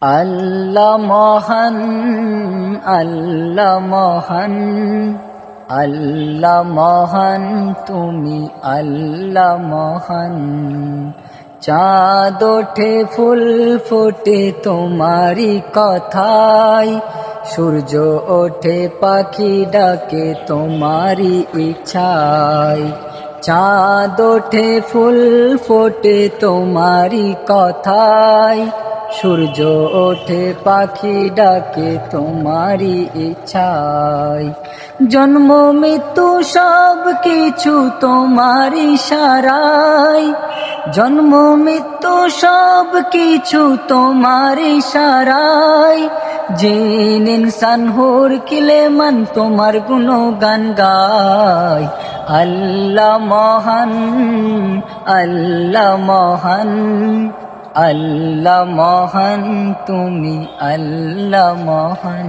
আল্লাহ মহান আল্লাহ মহান আল্লাহ মহান, তুমি আল্লাহ মহান। চাঁদ ওঠে, ফুল ফোটে তোমারি কথাই সূর্য ওঠে, পাখি ডাকে তোমারি ইচ্ছায়। চাঁদ ওঠে, ফুল ফোটে তোমারি কথাই সূর্য ওঠে, পাখি ডাকে তোমারি ইচ্ছায়। জন্ম, মৃত্যু সব কিছু তোমারি সারাই। জন্ম, মৃত্যু সব কিছু তোমারি সারাই। জিন, ইনসান, হোর কিলে মন তোমার গুণগান গায়। আল্লাহ মহান আল্লাহ মহান। আল্লাহ মহান তুমি আল্লাহ মহান।